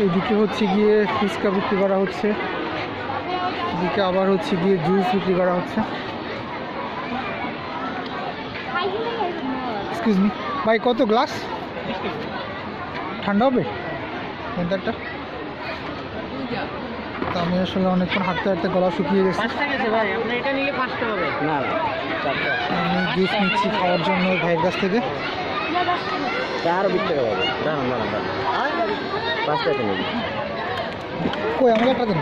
এইদিকে হচ্ছে গিয়ে ফুচকা বিক্রি করা হচ্ছে। এদিকে আবার হচ্ছে গিয়ে জুস বিক্রি করা হচ্ছে। এক্সকিউজ মি ভাই কত গ্লাস ঠান্ডা হবে? একটা তো আমি আসলে অনেকক্ষণ হাঁটতে হাঁটতে গলা শুকিয়ে গেছে। আমি জুস নিচ্ছি খাওয়ার জন্য ভাইয়ের কাছ থেকে। আরও বিশ টাকা পাবে দাঁড়ান দাঁড়ান দাঁড়ান। পাঁচটা তো নেবি কই আমাকে একটা দিন।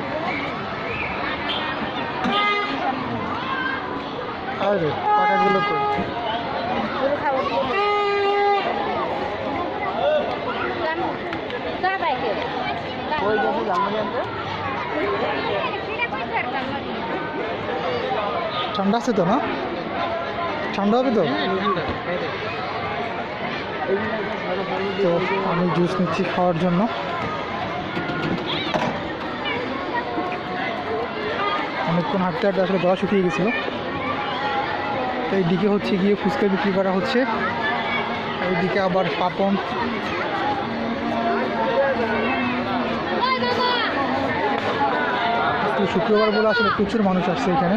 আরে টাকাগুলো কই? ঠান্ডা আছে তো না? ঠান্ডা হবে তো? তো আমি জুস নিচ্ছি খাওয়ার জন্য। অনেকক্ষণ হাঁটতে হাঁটতে আসলে গলা শুকিয়ে গেছিল। তো এইদিকে হচ্ছে গিয়ে ফুচকা বিক্রি করা হচ্ছে। এইদিকে আবার পাপন। শুক্রবার বলে আসলে প্রচুর মানুষ আসছে এখানে।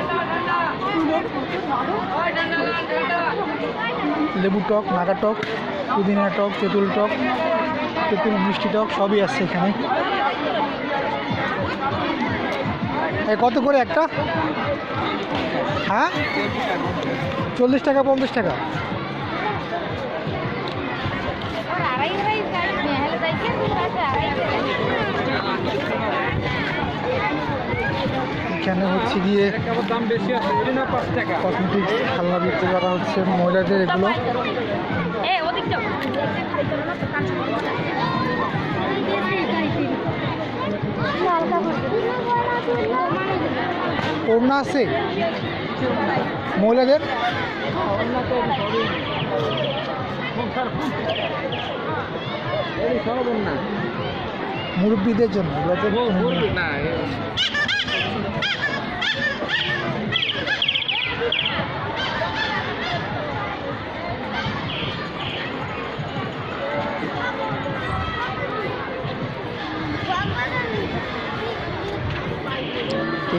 লেবু টক, নাগা টক, পুদিনা টক, তেঁতুল টক, তেঁতুল মিষ্টি টক, সবই আছে এখানে। কত করে একটা? হ্যাঁ? চল্লিশ টাকা, পঞ্চাশ টাকা। এখানে হচ্ছে গিয়ে দাম বেশি আছে না পাঁচ কসমেটিক্স খেলনা বিক্রি করা হচ্ছে মহিলাদের এগুলো। ওড়না আছে? মহিলাদের? না মুরব্বীদের জন্য। না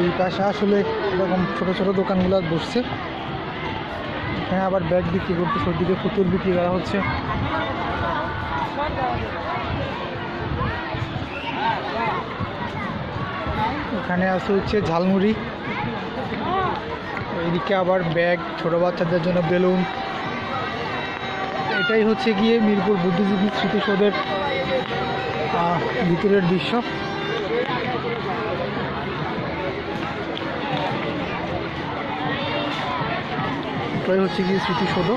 এই পাশে আসলে এরকম ছোটো ছোটো দোকানগুলো বসছে। এখানে আবার ব্যাগ বিক্রি করতেছে, ওদিকে পুতুল বিক্রি করা হচ্ছে। এখানে আছে হচ্ছে ঝালমুড়ি। এইদিকে আবার ব্যাগ, ছোট বাচ্চাদের জন্য বেলুন। এটাই হচ্ছে গিয়ে মিরপুর বুদ্ধিজীবী স্মৃতিসৌধের ভিতরের দৃশ্য। এটাই হচ্ছে গিয়ে স্মৃতিসৌধ।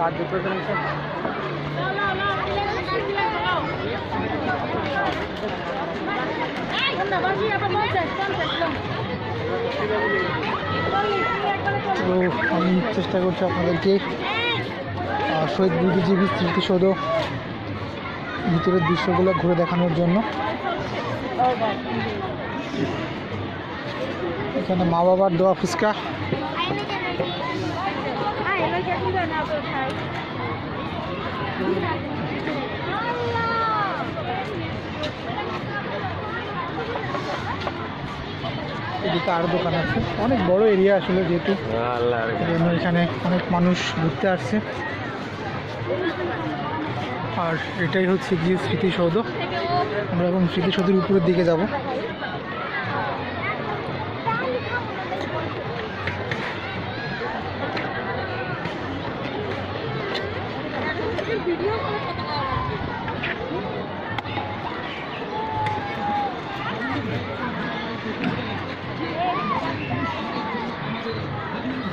সাহায্য করবেন তো আমি চেষ্টা করছি আপনাদেরকে শহীদ বুদ্ধিজীবী স্মৃতিসৌধ ভিতরের দৃশ্যগুলো ঘুরে দেখানোর জন্য। এখানে মা বাবার দোয়া ফুচকা এদিকে আরও দোকান আছে। অনেক বড় এরিয়া আসলে যেহেতু। জন্য এখানে অনেক মানুষ ঘুরতে আসছে। আর এটাই হচ্ছে গিয়ে স্মৃতিসৌধ। আমরা এখন স্মৃতিসৌধের উপরের দিকে যাব। ভিডিও করে